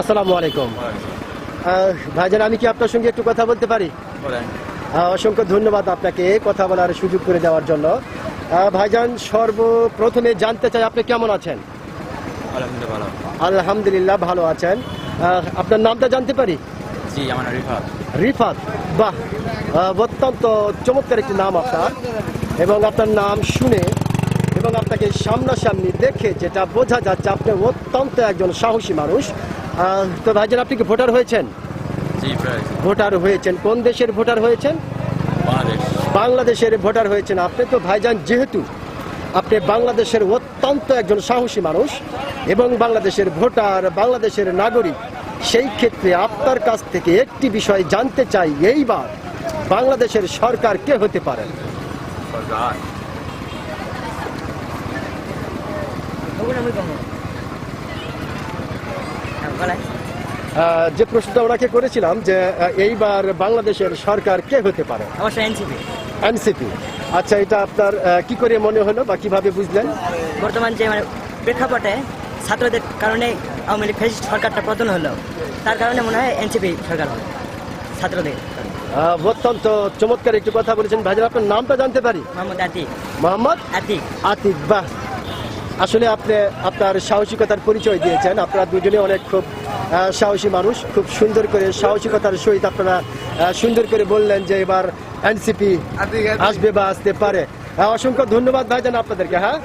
আসসালামু আলাইকুম। ভাইজান আমি কি আপনার সঙ্গে একটু কথা বলতে পারি? অসংখ্য ধন্যবাদ আপনাকে কথা বলার সুযোগ করে দেওয়ার জন্য। ভাইজান সর্বপ্রথমে জানতে চাই আপনি কেমন আছেন? আলহামদুলিল্লাহ ভালো। ভালো আছেন। আপনার নামটা জানতে পারি? জি আমার রিফাত। রিফাত বাহ। অত্যন্ত চমৎকার একটি নাম আপনার। এবং আপনার নাম শুনে এবং আপনাকে সামনাসামনি দেখে যেটা বোঝা যাচ্ছে আপনি অত্যন্ত একজন সাহসী মানুষ। তো ভাইজান আপনি কি ভোটার হয়েছেন? ভোটার হয়েছেন। কোন দেশের ভোটার হয়েছেন? বাংলাদেশের ভোটার হয়েছেন আপনি। তো ভাইজান যেহেতু আপনি বাংলাদেশের অত্যন্ত একজন সাহসী মানুষ এবং বাংলাদেশের ভোটার বাংলাদেশের নাগরিক সেই ক্ষেত্রে আপনার কাছ থেকে একটি বিষয় জানতে চাই। এইবার বাংলাদেশের সরকার কে হতে পারে? সরকার। যে প্রশ্নটা ওনাকে করেছিলাম যে এইবার বাংলাদেশের সরকার কে হতে পারে? অবশ্যই এনসিপি। এনসিপি। আচ্ছা এটা আপনার কি করে মনে হলো বা কীভাবে বুঝলেন? বর্তমান যে মানে প্রেক্ষাপটে ছাত্রদের কারণে আওয়ামী লীগ ফেসিস্ট সরকারটা পতন হলো তার কারণে মনে হয় এনসিপি সরকার হবে ছাত্রদের। অত্যন্ত চমৎকার একটু কথা বলেছেন। ভাইজান আপনার নামটা জানতে পারি? মোহাম্মদ আতিক। মোহাম্মদ আতিক। আতিক বাহ। আসলে আপনি আপনার সাহসিকতার পরিচয় দিয়েছেন। আপনারা দুজনে অনেক খুব সাহসী মানুষ। খুব সুন্দর করে সাহসিকতার সহিত আপনারা সুন্দর করে বললেন যে এবার এনসিপি আসবে বা আসতে পারে। অসংখ্য ধন্যবাদ ভাই ভাইজান আপনাদেরকে হ্যাঁ?